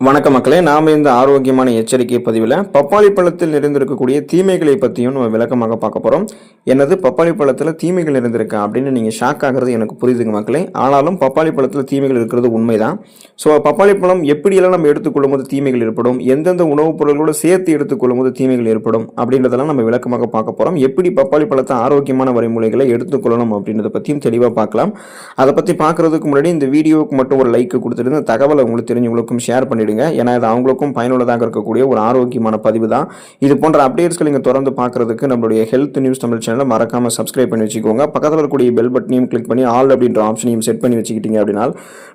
வணக்க மக்களே நாம் இந்த ஆரோக்கியமான எச்சரிக்கை பதிவில் பப்பாளி பழத்தில் நிறைந்திருக்கக்கூடிய தீமைகளை பற்றியும் நம்ம விளக்கமாக பார்க்க போகிறோம் என்னது பப்பாளி பழத்தில் தீமைகள் நிறைந்திருக்கா அப்படின்னு நீங்கள் ஷாக் ஆகிறது எனக்கு புரியுதுங்க மக்களே. ஆனாலும் பப்பாளி பழத்தில் தீமைகள் இருக்கிறது உண்மைதான். ஸோ பப்பாளி பழம் எப்படியெல்லாம் நம்ம எடுத்துக்கொள்ளும் போது தீமைகள் ஏற்படும்? எந்தெந்த உணவுப் பொருள்களோடு சேர்த்து எடுத்துக்கொள்ளும் போது தீமைகள் ஏற்படும்? அப்படின்றதெல்லாம் நம்ம விளக்கமாக பார்க்க போகிறோம் எப்படி பப்பாளி பழத்தை ஆரோக்கியமான வரைமுறைகளை எடுத்துக்கொள்ளணும் அப்படின்றத பற்றியும் தெளிவாக பார்க்கலாம். அதை பற்றி பார்க்குறதுக்கு முன்னாடி இந்த வீடியோவுக்கு மட்டும் ஒரு லைக் கொடுத்துட்டு இந்த தகவலை உங்களுக்கு தெரிஞ்சவங்களுக்கும் ஷேர் பண்ணிவிடுங்க பண்ணிவிடுங்க ஏன்னா இது அவங்களுக்கும் பயனுள்ளதாக இருக்கக்கூடிய ஒரு ஆரோக்கியமான பதிவு தான் இது போன்ற அப்டேட்ஸ்கள் நீங்கள் தொடர்ந்து பார்க்குறதுக்கு நம்மளுடைய ஹெல்த் நியூஸ் தமிழ் சேனலை மறக்காமல் சப்ஸ்கிரைப் பண்ணி வச்சுக்கோங்க. பக்கத்தில் இருக்கக்கூடிய பெல் பட்டனையும் கிளிக் பண்ணி ஆல் அப்படின்ற ஆப்ஷனையும் செட் பண்ணி வச்சுக்கிட்டீங்க அப்படின்னா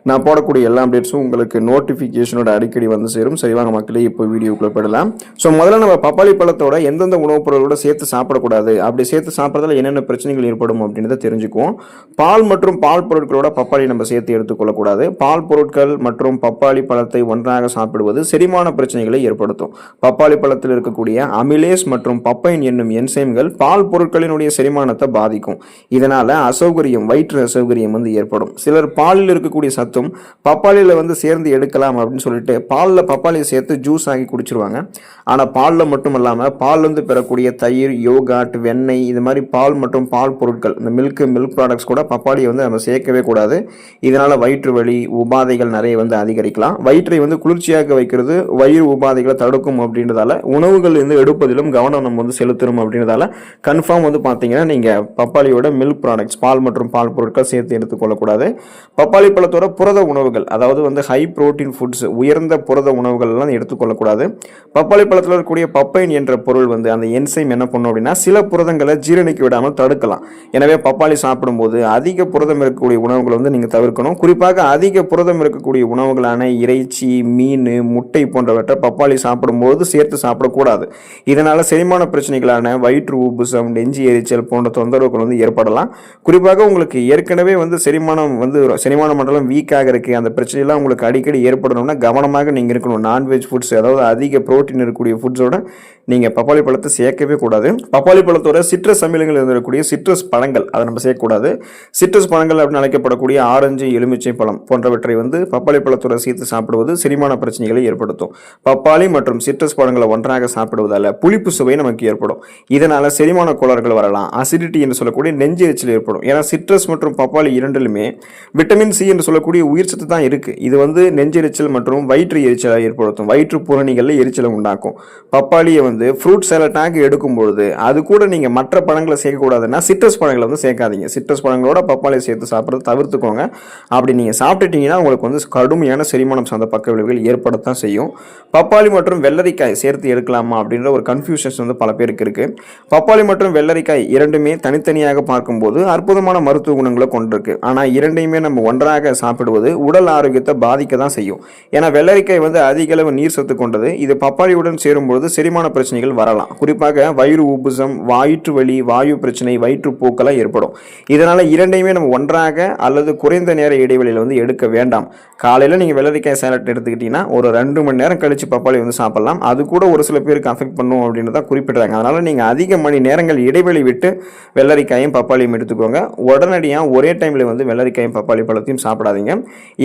நான் போடக்கூடிய எல்லா அப்டேட்ஸும் உங்களுக்கு நோட்டிஃபிகேஷனோட அடிக்கடி வந்து சேரும். சரிவாங்க மக்களே இப்போ வீடியோக்குள்ளே போயிடலாம். ஸோ முதல்ல நம்ம பப்பாளி பழத்தோட எந்தெந்த உணவுப் பொருளோட சேர்த்து சாப்பிடக்கூடாது? அப்படி சேர்த்து சாப்பிட்றதுல என்னென்ன பிரச்சனைகள் ஏற்படும் அப்படின்றத தெரிஞ்சுக்குவோம். பால் மற்றும் பால் பொருட்களோட பப்பாளி நம்ம சேர்த்து எடுத்துக்கொள்ளக்கூடாது பால் பொருட்கள் மற்றும் பப்பாளி பழத்தை ஒன்றாக சாப்பிடுவது செரிமான பிரச்சனைகளை ஏற்படுத்தும். பப்பாளி பழத்தில் இருக்கக்கூடிய அமிலேஸ் மற்றும் பப்பைன் என்னும் என்சைம்கள் பால் பொருட்களினுடைய செரிமானத்தை பாதிக்கும். இதனால அசௌகரியம் வயிற்று அசௌகரியம் வந்து ஏற்படும். சிலர் பாலில் இருக்கக்கூடிய சத்தும் பப்பாளியில் வந்து சேர்ந்து எடுக்கலாம் அப்படின்னு சொல்லிட்டு பாலில் பப்பாளியை சேர்த்து ஜூஸ் ஆகி குடிச்சிருவாங்க. ஆனால் பாலில் மட்டும் இல்லாமல் பால்லேருந்து பெறக்கூடிய தயிர் யோகாட் வெண்ணெய் இது மாதிரி பால் மற்றும் பால் பொருட்கள் இந்த மில்க் மில்க் ப்ராடக்ட்ஸ் கூட பப்பாளியை வந்து நம்ம சேர்க்கவே கூடாது. இதனால் வயிற்று வலி உபாதைகள் நிறைய வந்து அதிகரிக்கலாம். வயிற்றை வந்து குளிர்ச்சியாக வைக்கிறது வயிறு உபாதைகளை தடுக்கும் அப்படின்றதால உணவுகள் வந்து எடுப்பதிலும் கவனம் நம்ம வந்து செலுத்தணும் அப்படின்றதால கன்ஃபார்ம் வந்து பார்த்தீங்கன்னா நீங்கள் பப்பாளியோட மில்க் ப்ராடக்ட்ஸ் பால் மற்றும் பால் பொருட்கள் சேர்த்து எடுத்துக்கொள்ளக்கூடாது பப்பாளி பழத்தோட புரத உணவுகள் அதாவது வந்து ஹை புரோட்டீன் ஃபுட்ஸ் உயர்ந்த புரத உணவுகள் எல்லாம் எடுத்துக்கொள்ளக்கூடாது பப்பாளி பழத்தில் இருக்கக்கூடிய பப்பைன் என்ற பொருள் வந்து அந்த என்சைம் என்ன பண்ணும் அப்படின்னா சில புரதங்களை ஜீரணிக்க விடாமல் தடுக்கலாம். எனவே பப்பாளி சாப்பிடும்போது அதிக புரதம் இருக்கக்கூடிய உணவுகளை வந்து நீங்கள் தவிர்க்கணும். குறிப்பாக அதிக புரதம் இருக்கக்கூடிய உணவுகளான இறைச்சி மீன் முட்டை போன்றவற்றை பப்பாளி சாப்பிடும்போது சேர்த்து சாப்பிடக்கூடாது. இதனால் செரிமான பிரச்சனைகளான வயிற்று உப்புசம் நெஞ்சு எரிச்சல் போன்ற தொந்தரவுகள் வந்து ஏற்படலாம். குறிப்பாக உங்களுக்கு ஏற்கனவே வந்து செரிமானம் வந்து செரிமான மண்டலம் வீக்காக இருக்குது அந்த பிரச்சனைலாம் உங்களுக்கு அடிக்கடி ஏற்படணும்னா கவனமாக நீங்கள் இருக்கணும். நான்வெஜ் ஃபுட்ஸ் அதாவது அதிக புரோட்டீன் இருக்கக்கூடிய ஃபுட்ஸோட நீங்கள் பப்பாளி பழத்தை சேர்க்கவே கூடாது. பப்பாளி பழத்தோட சிட்ரஸ் அமிலங்கள் இருக்கக்கூடிய சிட்ரஸ் பழங்கள் அதை நம்ம சேர்க்கக்கூடாது. சிட்ரஸ் பழங்கள் அப்படின்னு அழைக்கப்படக்கூடிய ஆரஞ்சு எலுமிச்சை பழம் போன்றவற்றை வந்து பப்பாளி பழத்தோட சேர்த்து சாப்பிடுவது செரிமான பிரச்சனைகளை ஏற்படுத்தும். பப்பாளி மற்றும் சிட்ரஸ் பழங்களை ஒன்றாக சாப்பிடுவதால் புளிப்பு சுவை நமக்கு ஏற்படும். இதனால் செரிமான கோளாறுகள் வரலாம். அசிடிட்டி என்று சொல்லக்கூடிய நெஞ்சு எரிச்சல் ஏற்படும். ஏன்னா சிட்ரஸ் மற்றும் பப்பாளி இரண்டிலுமே விட்டமின் சி என்று சொல்லக்கூடிய உயிர் சத்து தான் இருக்குது இது வந்து நெஞ்செரிச்சல் மற்றும் வயிற்று எரிச்சலை ஏற்படுத்தும். வயிற்று புறணிகளில் எரிச்சலை உண்டாக்கும். பப்பாளியை வந்து ஃப்ரூட் சேலட்டாக எடுக்கும் பொழுது அது கூட நீங்கள் மற்ற பழங்களை சேர்க்கக்கூடாதுன்னா சிட்ரஸ் பழங்களை வந்து சேர்க்காதீங்க. சிட்ரஸ் பழங்களோட பப்பாளியை சேர்த்து சாப்பிட்றது தவிர்த்துக்கோங்க. அப்படி நீங்கள் சாப்பிட்டுட்டீங்கன்னா உங்களுக்கு வந்து கடுமையான செரிமானம் சார்ந்த பக்க விளைவுகள் ஏற்படத்தான் செய்யும். பப்பாளி மற்றும் வெள்ளரிக்காய் சேர்த்து எடுக்கலாமா அப்படின்ற ஒரு கன்ஃபியூஷன்ஸ் வந்து பல பேருக்கு இருக்குது பப்பாளி மற்றும் வெள்ளரிக்காய் இரண்டுமே தனித்தனியாக பார்க்கும்போது அற்புதமான மருத்துவ குணங்களை கொண்டிருக்கு. ஆனால் இரண்டையுமே நம்ம ஒன்றாக சாப்பிடுவது உடல் ஆரோக்கியத்தை பாதிக்க தான் செய்யும். ஏன்னா வெள்ளரிக்காய் வந்து அதிக அளவு நீர் சத்து கொண்டது. இது பப்பாளியுடன் சேரும்பொழுது செரிமான பிரச்சனைகள் வரலாம். குறிப்பாக வயிறு உபுசம் வாயிற்று வலி வாயு பிரச்சனை வயிற்றுப்போக்கெல்லாம் ஏற்படும். இதனால் இரண்டையுமே நம்ம ஒன்றாக அல்லது குறைந்த நேர இடைவெளியில் வந்து எடுக்க வேண்டாம். காலையில் நீங்கள் வெள்ளரிக்காய் சேலட் அப்படின்னா ஒரு ரெண்டு மணி நேரம் கழித்து பப்பாளி வந்து சாப்பிடலாம். அது கூட ஒரு சில பேருக்கு அஃபெக்ட் பண்ணும் அப்படின்னு தான் குறிப்பிட்றாங்க. அதனால் நீங்கள் அதிக மணி நேரங்கள் இடைவெளி விட்டு வெள்ளரிக்காயும் பப்பாளியும் எடுத்துக்கோங்க. உடனடியாக ஒரே டைமில் வந்து வெள்ளரிக்காயும் பப்பாளி பழத்தையும் சாப்பிடாதீங்க.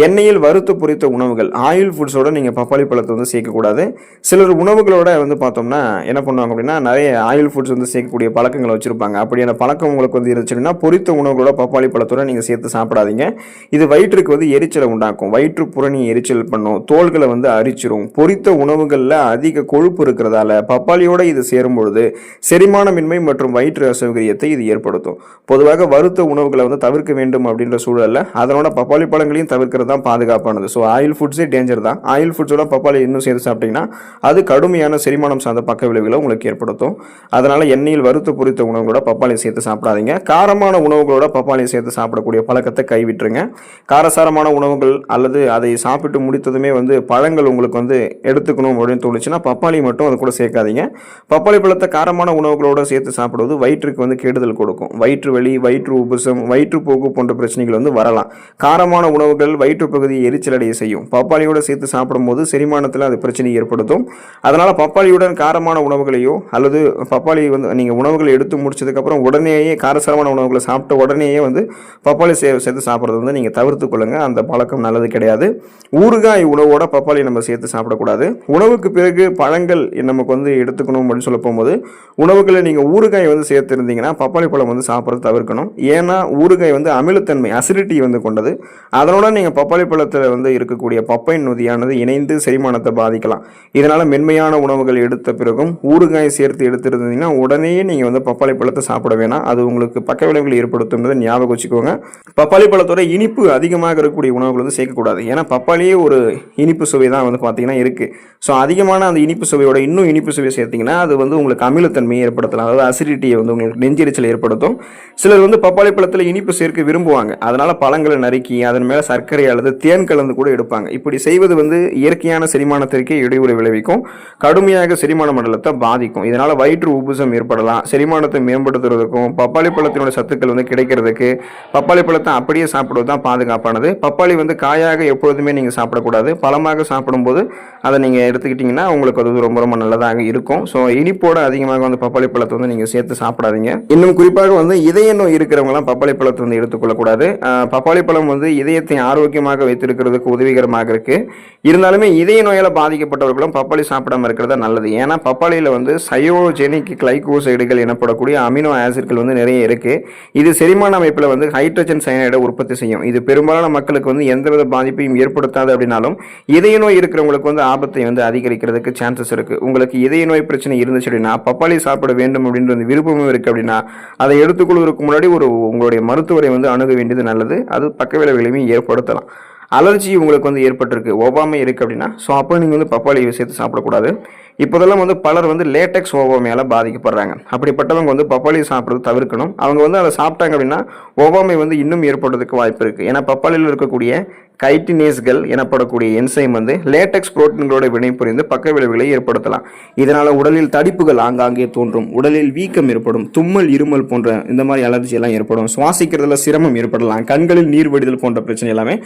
எண்ணெயில் வறுத்து பொரித்த உணவுகள் ஆயில் ஃபுட்ஸோட நீங்கள் பப்பாளி பழத்தை வந்து சேர்க்கக்கூடாது. சிலர் உணவுகளோட வந்து பார்த்தோம்னா என்ன பண்ணுவாங்க அப்படின்னா நிறைய ஆயில் ஃபுட்ஸ் வந்து சேர்க்கக்கூடிய பழக்கங்களை வச்சுருப்பாங்க. அப்படியான பழக்கம் உங்களுக்கு வந்து இருந்துச்சுன்னா பொரித்த உணவுகளோட பப்பாளி பழத்தோட நீங்கள் சேர்த்து சாப்பிடாதீங்க. இது வயிற்றுக்கு வந்து எரிச்சலை உண்டாக்கும். வயிற்று புறணி எரிச்சல் பண்ணும். தோல் தோள்களை வந்து அரிச்சிரும். பொரித்த உணவுகளில் அதிக கொழுப்பு இருக்கிறதால பப்பாளியோட இது சேரும் பொழுது செரிமானமின்மை மற்றும் வயிற்று அசௌகரியத்தை இது ஏற்படுத்தும். பொதுவாக வறுத்த உணவுகளை வந்து தவிர்க்க வேண்டும் அப்படின்ற சூழலில் அதனோட பப்பாளி பழங்களையும் தவிர்க்கிறது தான் பாதுகாப்பானது. ஸோ ஆயில் ஃபுட்ஸே டேஞ்சர் தான். ஆயில் ஃபுட்ஸோட பப்பாளி இன்னும் சேர்த்து சாப்பிட்டீங்கன்னா அது கடுமையான செரிமானம் சார்ந்த பக்க விளைவுகளை உங்களுக்கு ஏற்படுத்தும். அதனால் எண்ணெயில் வறுத்து பொரித்த உணவுகளோட பப்பாளி சேர்த்து சாப்பிடாதீங்க. காரமான உணவுகளோட பப்பாளி சேர்த்து சாப்பிடக்கூடிய பழக்கத்தை கைவிட்டுருங்க. காரசாரமான உணவுகள் அல்லது அதை சாப்பிட்டு முடித்ததுமே வந்து பழங்கள் உங்களுக்கு வந்து எடுத்துக்கணும் அப்படின்னு தோணுச்சுன்னா பப்பாளி மட்டும் அது கூட சேர்க்காதீங்க. பப்பாளி பழத்தை காரமான உணவுகளோடு சேர்த்து சாப்பிடுவது வயிற்றுக்கு வந்து கெடுதல் கொடுக்கும். வயிற்று வலி வயிற்று உபசம் வயிற்றுப்போக்கு போன்ற பிரச்சனைகள் வந்து வரலாம். காரமான உணவுகள் வயிற்று பகுதியை எரிச்சலடைய செய்யும். பப்பாளியோட சேர்த்து சாப்பிடும்போது செரிமானத்தில் அது பிரச்சனை ஏற்படுத்தும். அதனால் பப்பாளியுடன் காரமான உணவுகளையோ அல்லது பப்பாளி வந்து நீங்கள் உணவுகளை எடுத்து முடிச்சதுக்கப்புறம் உடனேயே காரசாரமான உணவுகளை சாப்பிட்ட உடனேயே வந்து பப்பாளி சே சேர்த்து சாப்பிட்றது வந்து நீங்கள் தவிர்த்து கொள்ளுங்கள் அந்த பழக்கம் நல்லது கிடையாது. ஊறுகாய் உணவோட பப்பாளி நம்ம சேர்த்து சாப்பிடக்கூடாது. உணவுக்கு பிறகு பழங்கள் நமக்கு வந்து எடுத்துக்கணும் அப்படின்னு சொல்ல போகும்போது உணவுகளை நீங்கள் ஊறுகாய் வந்து சேர்த்துருந்தீங்கன்னா பப்பாளி பழம் வந்து சாப்பிட்றது தவிர்க்கணும். ஏன்னா ஊறுகாய் வந்து அமிலத்தன்மை அசிடிட்டி வந்து கொண்டது. அதனோட நீங்கள் பப்பாளி பழத்தில் வந்து இருக்கக்கூடிய பப்பை நொதியானது இணைந்து செரிமானத்தை பாதிக்கலாம். இதனால் மென்மையான உணவுகள் எடுத்த பிறகும் ஊறுகாய் சேர்த்து எடுத்துருந்தீங்கன்னா உடனே நீங்கள் வந்து பப்பாளி பழத்தை சாப்பிட வேணாம். அது உங்களுக்கு பக்க விளைவுகள் ஏற்படுத்தும்ன்றதை ஞாபகம் வச்சுக்கோங்க. பப்பாளி பழத்தோட இனிப்பு அதிகமாக இருக்கக்கூடிய உணவுகள் வந்து சேர்க்கக்கூடாது. ஏன்னா பப்பாளியே ஒரு இனிப்பு சுவை தான் வந்து பார்த்தீங்கன்னா இருக்குது ஸோ அதிகமான அந்த இனிப்பு சுவையோட இன்னும் இனிப்பு சுவை சேர்த்திங்கன்னா அது வந்து உங்களுக்கு அமிலத்தன்மையை ஏற்படுத்தலாம். அதாவது அசிடிட்டியை வந்து உங்களுக்கு நெஞ்செரிச்சல் ஏற்படுத்தும். சிலர் வந்து பப்பாளி பழத்தில் இனிப்பு சேர்க்க விரும்புவாங்க. அதனால் பழங்களை நறுக்கி அதன் மேலே சர்க்கரை அல்லது தேன் கலந்து கூட எடுப்பாங்க. இப்படி செய்வது வந்து இயற்கையான செரிமானத்திற்கே இடையூறு விளைவிக்கும். கடுமையாக செரிமான மண்டலத்தை பாதிக்கும். இதனால் வயிற்று உப்புசம் ஏற்படலாம். செரிமானத்தை மேம்படுத்துறதுக்கும் பப்பாளி பழத்தினோட சத்துக்கள் வந்து கிடைக்கிறதுக்கு பப்பாளி பழத்தை அப்படியே சாப்பிடுவது தான் பாதுகாப்பானது. பப்பாளி வந்து காயாக எப்பொழுதுமே நீங்கள் சாப்பிடக்கூடாது. பழமாக சாப்பிடும்போது அதை நீங்கள் எடுத்துக்கிட்டிங்கன்னா உங்களுக்கு அது ரொம்ப ரொம்ப நல்லதாக இருக்கும். ஸோ இனிப்போட அதிகமாக வந்து பப்பாளி பழத்தை வந்து நீங்கள் சேர்த்து சாப்பிடாதீங்க. இன்னும் குறிப்பாக வந்து இதய நோய் இருக்கிறவங்களாம் பப்பாளி பழத்தை வந்து எடுத்துக்கொள்ளக்கூடாது. பப்பாளி பழம் வந்து இதயத்தை ஆரோக்கியமாக வைத்திருக்கிறதுக்கு உதவிகரமாக இருக்கு. இருந்தாலுமே இதய நோயால் பாதிக்கப்பட்டவர்களும் பப்பாளி சாப்பிடாம இருக்கிறது நல்லது. ஏன்னா பப்பாளியில் வந்து சயோஜெனிக் கிளைகோசைடுகள் எனப்படக்கூடிய அமினோ ஆசிட்கள் வந்து நிறைய இருக்கு. இது செரிமான அமைப்பில் வந்து ஹைட்ரஜன் சயனைடை உற்பத்தி செய்யும். இது பெரும்பாலான மக்களுக்கு வந்து எந்தவித பாதிப்பையும் ஏற்படுத்தாது அப்படின்னாலும் இதய நோய் இருக்கிறவங்களுக்கு வந்து ஆபத்தை வந்து அதிகரிக்கிறதுக்கு சான்சஸ் இருக்கு. உங்களுக்கு இதய நோய் பிரச்சனை இருந்துச்சு அப்படின்னா பப்பாளி சாப்பிட வேண்டும் அப்படின்ற அந்த விருப்பமும் இருக்கு அப்படின்னா அதை எடுத்துக்கொள்வதற்கு முன்னாடி ஒரு உங்களுடைய மருத்துவரை வந்து அணுக வேண்டியது நல்லது. அது பக்க விளைவுகளையும் ஏற்படுத்தலாம். அலர்ஜி உங்களுக்கு வந்து ஏற்பட்டிருக்கு. ஒவ்வாமை இருக்குது அப்படின்னா ஸோ அப்போ நீங்கள் வந்து பப்பாளியை விஷயத்தை சாப்பிடக்கூடாது. இப்போதெல்லாம் வந்து பலர் வந்து லேட்டெக்ஸ் ஒவ்வாமையால் பாதிக்கப்படுறாங்க. அப்படிப்பட்டவங்க வந்து பப்பாளி சாப்பிட்றது தவிர்க்கணும். அவங்க வந்து அதை சாப்பிட்டாங்க அப்படின்னா ஒவ்வாமை வந்து இன்னும் ஏற்படுறதுக்கு வாய்ப்பு இருக்குது ஏன்னா பப்பாளியில் இருக்கக்கூடிய கைட்டினேஸ்கள் எனப்படக்கூடிய என்சைம் வந்து லேட்டெக்ஸ் புரோட்டீன்களோட வினைபுரிந்து பக்க விளைவுகளை ஏற்படுத்தலாம். இதனால் உடலில் தடிப்புகள் ஆங்காங்கே தோன்றும் உடலில் வீக்கம் ஏற்படும் தும்மல் இருமல் போன்ற இந்த மாதிரி அலர்ஜி எல்லாம் ஏற்படும் சுவாசிக்கிறதுல சிரமம் ஏற்படலாம் கண்களில் நீர் வடிதல் போன்ற பிரச்சனை எல்லாமே.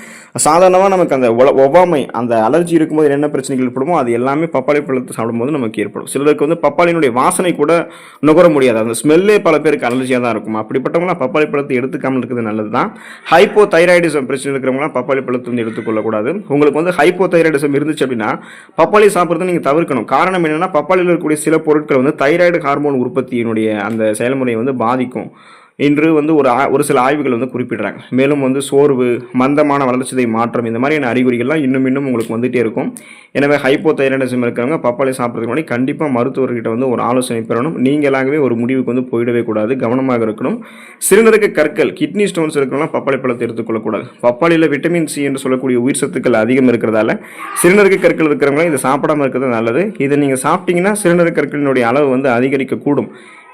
சாதாரணமாக நமக்கு அந்த ஒவ்வாமை அந்த அலர்ஜி இருக்கும்போது என்ன பிரச்சனைகள் ஏற்படுமோ அது எல்லாமே பப்பாளி பழத்தை சாப்பிடும்போது நமக்கு ஏற்படும். சிலருக்கு வந்து பப்பாளியினுடைய வாசனை கூட நுகர முடியாது. அந்த ஸ்மெல்லே பல பேருக்கு அலர்ஜியாக தான் இருக்கும். அப்படிப்பட்டவங்களாம் பப்பாளி பழத்தை எடுத்துக்காமல் இருக்கிறது நல்லது தான் ஹைப்போ தைராய்டிசம் பிரச்சனை இருக்கிறவங்களாம் பப்பாளி பழத்தை வந்து எடுத்துக்கொள்ளக்கூடாது உங்களுக்கு வந்து ஹைப்போதைராய்டிசம் இருந்துச்சு அப்படின்னா பப்பாளி சாப்பிட்றது நீங்கள் தவிர்க்கணும். காரணம் என்னென்னா பப்பாளியில் இருக்கக்கூடிய சில பொருட்கள் வந்து தைராய்டு ஹார்மோன் உற்பத்தியினுடைய அந்த செயல்முறையை வந்து பாதிக்கும். இன்று வந்து ஒரு ஆ- ஒரு சில ஆய்வுகள் வந்து குறிப்பிடுறாங்க. மேலும் வந்து சோர்வு மந்தமான வளர்ச்சிதை மாற்றம் இந்த மாதிரியான அறிகுறிகள்லாம் இன்னும் இன்னும் உங்களுக்கு வந்துகிட்டே இருக்கும். எனவே ஹைப்போதைரண்டிசம் இருக்கிறவங்க பப்பாளி சாப்பிட்றதுக்கு முன்னாடி கண்டிப்பாக மருத்துவர்கிட்ட வந்து ஒரு ஆலோசனை பெறணும். நீங்களாகவே ஒரு முடிவுக்கு வந்து போயிடவே கூடாது கவனமாக இருக்கணும். சிறுநீரக கற்கள் கிட்னி ஸ்டோன்ஸ் இருக்கிறவங்க பப்பாளி பழத்தை எடுத்துக்கொள்ளக்கூடாது. பப்பாளியில் விட்டமின் சி என்று சொல்லக்கூடிய உயிர் சத்துக்கள் அதிகம் இருக்கிறதால சிறுநீரக கற்கள் இருக்கிறவங்களும் இதை சாப்பிடாமல் இருக்கிறது நல்லது. இதை நீங்கள் சாப்பிட்டீங்கன்னா சிறுநீரக கற்களினுடைய அளவு வந்து அதிகரிக்கக்கூடும்.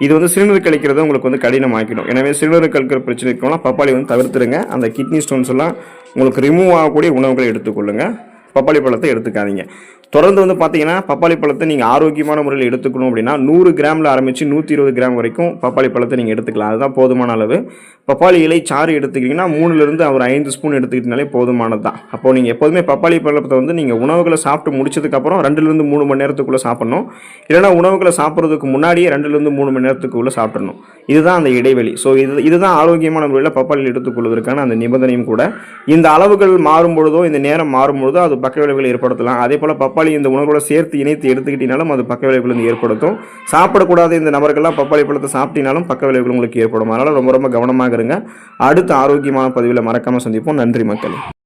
இது வந்து சிறுநீர் கழிக்கிறது உங்களுக்கு வந்து கடினமாக்கிடும். எனவே சிறுநீர் கழிக்கிற பிரச்சனை இருக்கவங்களாம் பப்பாளி வந்து தவிர்த்துருங்க. அந்த கிட்னி ஸ்டோன்ஸ் எல்லாம் உங்களுக்கு ரிமூவ் ஆகக்கூடிய உணவுகளை எடுத்துக்கொள்ளுங்க. பப்பாளி பழத்தை எடுத்துக்காதீங்க. தொடர்ந்து வந்து பார்த்தீங்கன்னா பப்பாளி பழத்தை நீங்கள் ஆரோக்கியமான முறையில் எடுத்துக்கணும் அப்படின்னா நூறு கிராமில் ஆரம்பித்து நூற்றி இருபது கிராம் வரைக்கும் பப்பாளி பழத்தை நீங்கள் எடுத்துக்கலாம். அதுதான் போதுமான அளவு. பப்பாளி இலை சாறு எடுத்துக்கிட்டிங்கன்னா மூணுலேருந்து ஒரு ஐந்து ஸ்பூன் எடுத்துக்கிட்டனாலே போதுமானது தான் அப்போது நீங்கள் எப்போதுமே பப்பாளி பழத்தை வந்து நீங்கள் உணவுகளை சாப்பிட்டு முடிச்சதுக்கப்புறம் ரெண்டுலேருந்து மூணு மணி நேரத்துக்குள்ளே சாப்பிட்ணும். இல்லைனா உணவுகளை சாப்பிட்றதுக்கு முன்னாடியே ரெண்டுலேருந்து மூணு மணி நேரத்துக்குள்ளே சாப்பிட்றணும் இதுதான் அந்த இடைவெளி. ஸோ இது இதுதான் ஆரோக்கியமான முறையில் பப்பாளியில் எடுத்துக்கொள்வதற்கான அந்த நிபந்தனையும் கூட. இந்த அளவுகள் மாறும்பொழுதோ இந்த நேரம் மாறும்பொழுதோ அது பக்க விளைவுகளை ஏற்படுத்தலாம். அதே போல் பப்பாளி இந்த உணவோட சேர்த்து இணைத்து எடுத்துக்கிட்டினாலும் அது பக்க விளைவுகள் வந்து ஏற்படுத்தும். சாப்பிடக்கூடாத இந்த நபர்கள்லாம் பப்பாளி பழத்தை சாப்பிட்டினாலும் பக்க விளைவுகள் உங்களுக்கு ஏற்படும். அதனால் ரொம்ப ரொம்ப கவனமாக இருங்க. அடுத்த ஆரோக்கியமான பதிவில் மறக்காமல் சந்திப்போம். நன்றி மக்கள்.